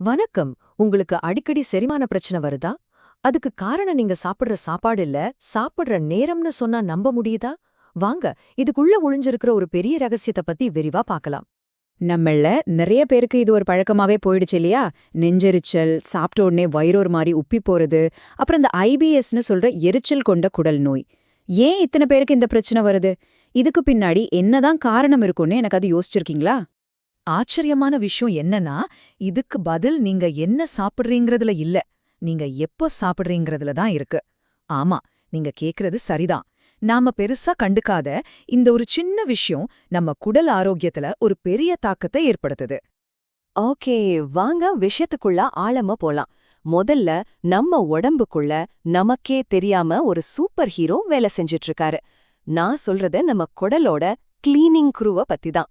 வணக்கம். உங்களுக்கு அடிக்கடி செரிமான பிரச்சனை வருதா? அதுக்கு காரணம் நீங்க சாப்பிடுற சாப்பாடு இல்ல சாப்பிடுற நேரம்னு சொன்னா நம்ப முடியுதா? வாங்க இதுக்குள்ள ஒளிஞ்சிருக்கிற ஒரு பெரிய ரகசியத்தை பத்தி விரிவா பார்க்கலாம். நம்மள நிறைய பேருக்கு இது ஒரு பழக்கமாவே போயிடுச்சு இல்லையா? நெஞ்செரிச்சல் சாப்பிட்ட உடனே வயிறோர் மாதிரி உப்பி போறது அப்புறம் இந்த ஐபிஎஸ்னு சொல்ற எரிச்சல் கொண்ட குடல் நோய். ஏன் இத்தனை பேருக்கு இந்த பிரச்சனை வருது? இதுக்கு பின்னாடி என்னதான் காரணம் இருக்கும்னு எனக்கு அது யோசிச்சிருக்கீங்களா? ஆச்சரியமான விஷயம் என்னன்னா இதுக்கு பதில் நீங்க என்ன சாப்பிடுறீங்கிறதுல இல்ல. நீங்க எப்போ சாப்பிடுறீங்கிறதுல தான் இருக்கு. ஆமா நீங்க கேக்குறது சரிதான். நாம பெருசா கண்டுக்காத இந்த ஒரு சின்ன விஷயம் நம்ம குடல் ஆரோக்கியத்துல ஒரு பெரிய தாக்கத்தை ஏற்படுத்துது. ஓகே வாங்க விஷயத்துக்குள்ள ஆழமா போலாம். முதல்ல நம்ம உடம்புக்குள்ள நமக்கே தெரியாம ஒரு சூப்பர் ஹீரோ வேலை செஞ்சுட்டு இருக்காரு. நான் சொல்றது நம்ம குடலோட கிளீனிங் குருவை பத்தி தான்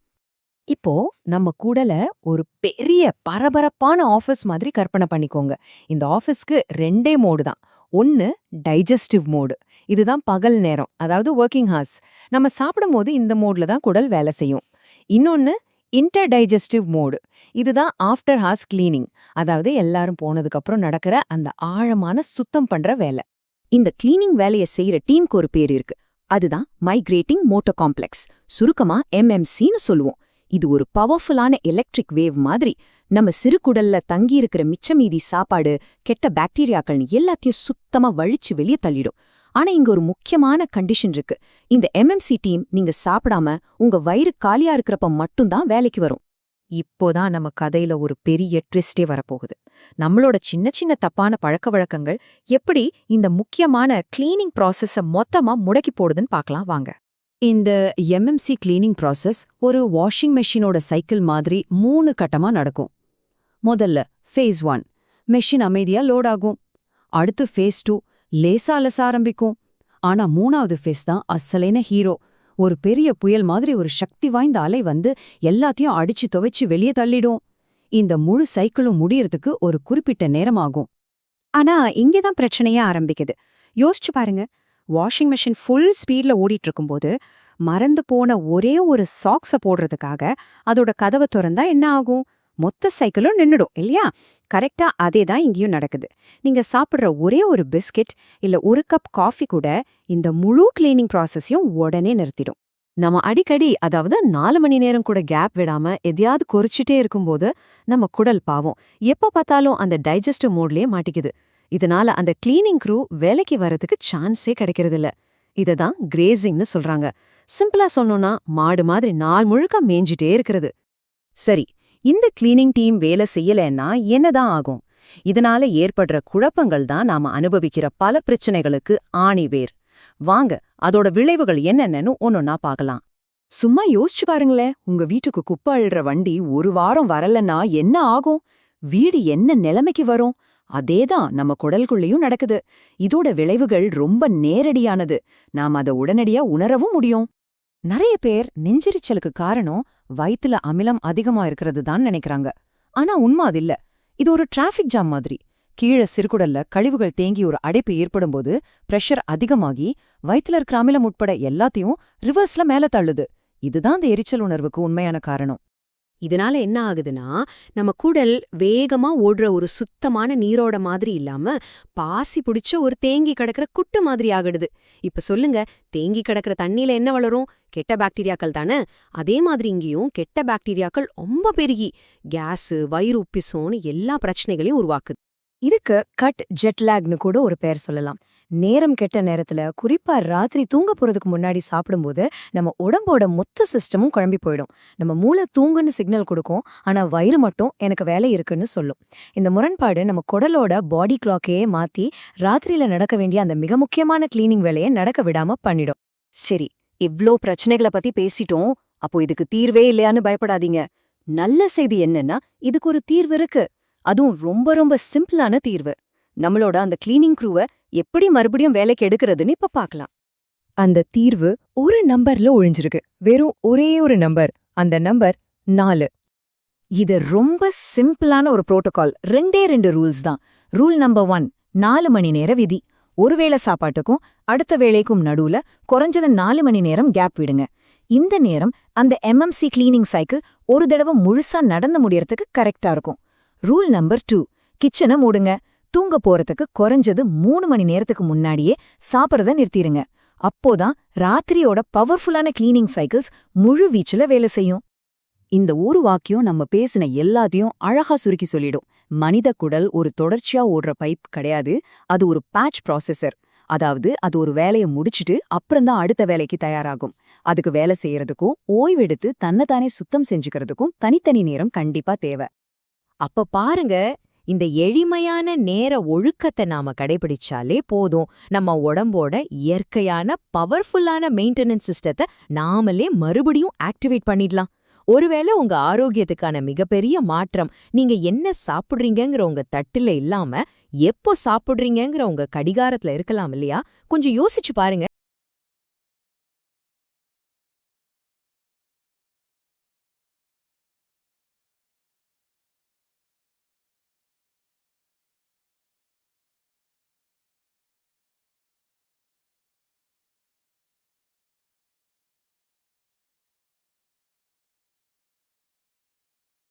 இப்போ நம்ம கூடல ஒரு பெரிய பரபரப்பான ஆஃபீஸ் மாதிரி கற்பனை பண்ணிக்கோங்க. இந்த ஆஃபீஸ்க்கு ரெண்டே மோடு தான். ஒன்னு டைஜஸ்டிவ் மோடு இதுதான் பகல் நேரம் அதாவது ஒர்க்கிங் ஹார்ஸ் நம்ம சாப்பிடும்போது இந்த மோடில் தான் குடல் வேலை செய்யும். இன்னொன்னு இன்டர் டைஜஸ்டிவ் மோடு இதுதான் ஆஃப்டர் ஹார்ஸ் கிளீனிங் அதாவது எல்லாரும் போனதுக்கப்புறம் நடக்கிற அந்த ஆழமான சுத்தம் பண்ற வேலை. இந்த கிளீனிங் வேலையை செய்யற டீமுக்கு ஒரு பேர் இருக்கு. அதுதான் மைக்ரேட்டிங் மோட்டோ காம்ப்ளெக்ஸ் சுருக்கமா எம்எம்சின்னு சொல்லுவோம். இது ஒரு பவர்ஃபுல்லான எலக்ட்ரிக் வேவ் மாதிரி. நம்ம சிறுகுடல்ல தங்கியிருக்கிற மிச்சமீதி சாப்பாடு கெட்ட பாக்டீரியாக்கள்னு எல்லாத்தையும் சுத்தமா வழிச்சு வெளியே தள்ளிடும். ஆனா இங்க ஒரு முக்கியமான கண்டிஷன் இருக்கு. இந்த எம்எம்சி டீம் நீங்க சாப்பிடாம உங்க வயிறு காலியா இருக்கிறப்ப மட்டும்தான் வேலைக்கு வரும். இப்போதான் நம்ம கதையில ஒரு பெரிய ட்விஸ்டே வரப்போகுது. நம்மளோட சின்ன சின்ன தப்பான பழக்க வழக்கங்கள் எப்படி இந்த முக்கியமான கிளீனிங் ப்ராசஸ மொத்தமா முடக்கி போடுதுன்னு பார்க்கலாம் வாங்க. இந்த எம்எம்சி கிளீனிங் ப்ராசஸ் ஒரு வாஷிங் மெஷினோட சைக்கிள் மாதிரி மூணு கட்டமா நடக்கும். முதல்ல ஃபேஸ் ஒன் மெஷின் அமைதியா லோட் ஆகும். அடுத்து ஃபேஸ் டூ லேசா அலச ஆரம்பிக்கும். ஆனா மூணாவது ஃபேஸ் தான் அசலைன ஹீரோ ஒரு பெரிய புயல் மாதிரி ஒரு சக்தி வாய்ந்த அலை வந்து எல்லாத்தையும் அடிச்சு துவைச்சு வெளியே தள்ளிடும். இந்த முழு சைக்கிளும் முடியறதுக்கு ஒரு குறிப்பிட்ட நேரம் ஆகும் ஆனா இங்கேதான் பிரச்சனையே ஆரம்பிக்குது. யோசிச்சு பாருங்க வாஷிங் மெஷின் ஃபுல் ஸ்பீட்ல ஓடிட்டு இருக்கும்போது மறந்து போன ஒரே ஒரு சாக்ஸ போடுறதுக்காக அதோட கதவை திறந்தா என்ன ஆகும்? மொத்த சைக்கிளும் நின்னுடும் இல்லையா? கரெக்டா அதே தான் இங்கேயும் நடக்குது. நீங்க சாப்பிடுற ஒரே ஒரு பிஸ்கெட் இல்ல ஒரு கப் காஃபி கூட இந்த முழு கிளீனிங் ப்ராசஸையும் உடனே நிறுத்திடும். நம்ம அடிக்கடி அதாவது நாலு மணி நேரம் கூட கேப் விடாம எதையாவது கொறிச்சிட்டே இருக்கும்போது நம்ம குடல் பாவம். எப்ப பார்த்தாலும் அந்த டைஜஸ்டிவ் மோட்லயே மாட்டிக்குது. இதனால அந்த கிளீனிங் க்ரூ வேலைக்கு வரதுக்கு சான்ஸே கிடைக்கிறதில்ல. இதை தான் கிரேசிங்னு சொல்றாங்க. சிம்பிளா சொன்னோம்னா மாடு மாதிரி நாள் முழுக்க மேய்ஞ்சிட்டே இருக்கிறது. சரி இந்த கிளீனிங் டீம் வேலை செய்யலைன்னா என்னதான் ஆகும்? இதனால ஏற்படுற குழப்பங்கள் தான் நாம அனுபவிக்கிற பல பிரச்சனைகளுக்கு ஆணிவேர் வாங்க அதோட விளைவுகள் என்னென்னு ஒன்னொன்னா பார்க்கலாம். சும்மா யோசிச்சு பாருங்களேன் உங்க வீட்டுக்கு குப்பை அழுற வண்டி ஒரு வாரம் வரலன்னா என்ன ஆகும்? வீடு என்ன நிலைமைக்கு வரும்? அதேதான் நம்ம குடல்குள்ளேயும் நடக்குது. இதோட விளைவுகள் ரொம்ப நேரடியானது. நாம் அதை உடனடியா உணரவும் முடியும். நிறைய பேர் நெஞ்செரிச்சலுக்கு காரணம் வயித்துல அமிலம் அதிகமா இருக்கிறது தான் நினைக்கிறாங்க. ஆனா உண்மை அது இல்ல. இது ஒரு டிராஃபிக் ஜாம் மாதிரி. கீழே சிறுகுடல்ல கழிவுகள் தேங்கி ஒரு அடைப்பு ஏற்படும்போது பிரஷர் அதிகமாகி வயிற்றுல இருக்கிற அமிலம் உட்பட எல்லாத்தையும் ரிவர்ஸ்ல மேல தள்ளுது. இதுதான் அந்த எரிச்சல் உணர்வுக்கு உண்மையான காரணம். இதனால என்ன ஆகுதுன்னா நம்ம குடல் வேகமா ஓடுற ஒரு சுத்தமான நீரோட மாதிரி இல்லாம பாசி பிடிச்ச ஒரு தேங்கி கிடக்கிற குட்டு மாதிரி ஆகிடுது. இப்ப சொல்லுங்க தேங்கி கிடக்கிற தண்ணியில என்ன வளரும்? கெட்ட பாக்டீரியாக்கள் தானே? அதே மாதிரி இங்கேயும் கெட்ட பாக்டீரியாக்கள் ரொம்ப பெருகி கேஸ் வயிறு உப்பிசோன்னு எல்லா பிரச்சனைகளையும் உருவாக்குது. இதுக்கு கட் ஜெட்லாக்னு கூட ஒரு பெயர் சொல்லலாம். நேரம் கெட்ட நேரத்துல குறிப்பா ராத்திரி தூங்க போறதுக்கு முன்னாடி சாப்பிடும்போது நம்ம உடம்போட மொத்த சிஸ்டமும் குழம்பி போயிடும். நம்ம மூளை தூங்குன்னு சிக்னல் கொடுக்கும். ஆனா வயிறு மட்டும் எனக்கு வேலை இருக்குன்னு சொல்லும். இந்த முரண்பாடு நம்ம குடலோட பாடி கிளாக்கையே மாத்தி ராத்திரியில நடக்க வேண்டிய அந்த மிக முக்கியமான கிளீனிங் வேலையை நடக்க விடாம பண்ணிடும். சரி இவ்ளோ பிரச்சனைகளை பத்தி பேசிட்டோம். அப்போ இதுக்கு தீர்வே இல்லையான்னு பயப்படாதீங்க. நல்ல செய்தி என்னன்னா இதுக்கு ஒரு தீர்வு இருக்கு. அதுவும் ரொம்ப ரொம்ப சிம்பிளான தீர்வு. நம்மளோட அந்த கிளீனிங் க்ரூவை எப்படி மறுபடியும் வேலைக்கு எடுக்கிறதுன்னு இப்ப பாக்கலாம். அந்த தீர்வு ஒரு நம்பர்ல ஒழிஞ்சிருக்கு. வெறும் ஒரே ஒரு நம்பர். அந்த நம்பர் நாலு. இது ரொம்ப சிம்பிளான ஒரு புரோட்டோகால். ரெண்டே ரெண்டு ரூல்ஸ் தான். ரூல் நம்பர் ஒன் நாலு மணி நேர விதி. ஒருவேளை சாப்பாட்டுக்கும் அடுத்த வேளைக்கும் நடுவுல குறைஞ்சது நாலு மணி நேரம் கேப் விடுங்க. இந்த நேரம் அந்த எம்எம்சி கிளீனிங் சைக்கிள் ஒரு தடவை முழுசா நடந்து முடியறதுக்கு கரெக்டா இருக்கும். ரூல் நம்பர் டூ கிச்சனை மூடுங்க. தூங்க போறதுக்கு குறைஞ்சது மூணு மணி நேரத்துக்கு முன்னாடியே சாப்பிட்றத நிறுத்திடுங்க அப்போதான் ராத்திரியோட பவர்ஃபுல்லான கிளீனிங் சைக்கிள்ஸ் முழு வீச்சுல வேலை செய்யும். இந்த ஒரு வாக்கியம் நம்ம பேசின எல்லாத்தையும் அழகா சுருக்கி சொல்லிடும். மனித குடல் ஒரு தொடர்ச்சியா ஓடுற பைப் கிடையாது. அது ஒரு பேட்ச் ப்ராசஸர். அதாவது அது ஒரு வேலையை முடிச்சுட்டு அப்புறம்தான் அடுத்த வேலைக்கு தயாராகும். அதுக்கு வேலை செய்யறதுக்கும் ஓய்வெடுத்து தன்னைத்தானே சுத்தம் செஞ்சுக்கிறதுக்கும் தனித்தனி நேரம் கண்டிப்பா தேவை. அப்ப பாருங்க இந்த எளிமையான நேர ஒழுக்கத்தை நாம கடைபிடிச்சாலே போதும். நம்ம உடம்போட இயற்கையான பவர்ஃபுல்லான மெயின்டெனன்ஸ் சிஸ்டத்தை நாமளே மறுபடியும் ஆக்டிவேட் பண்ணிடலாம். ஒருவேளை உங்க ஆரோக்கியத்துக்கான மிகப்பெரிய மாற்றம் நீங்க என்ன சாப்பிடுறீங்கங்கிற உங்க தட்டுல இல்லாம எப்போ சாப்பிட்றீங்கிற உங்க கடிகாரத்துல இருக்கலாம் இல்லையா? கொஞ்சம் யோசிச்சு பாருங்க.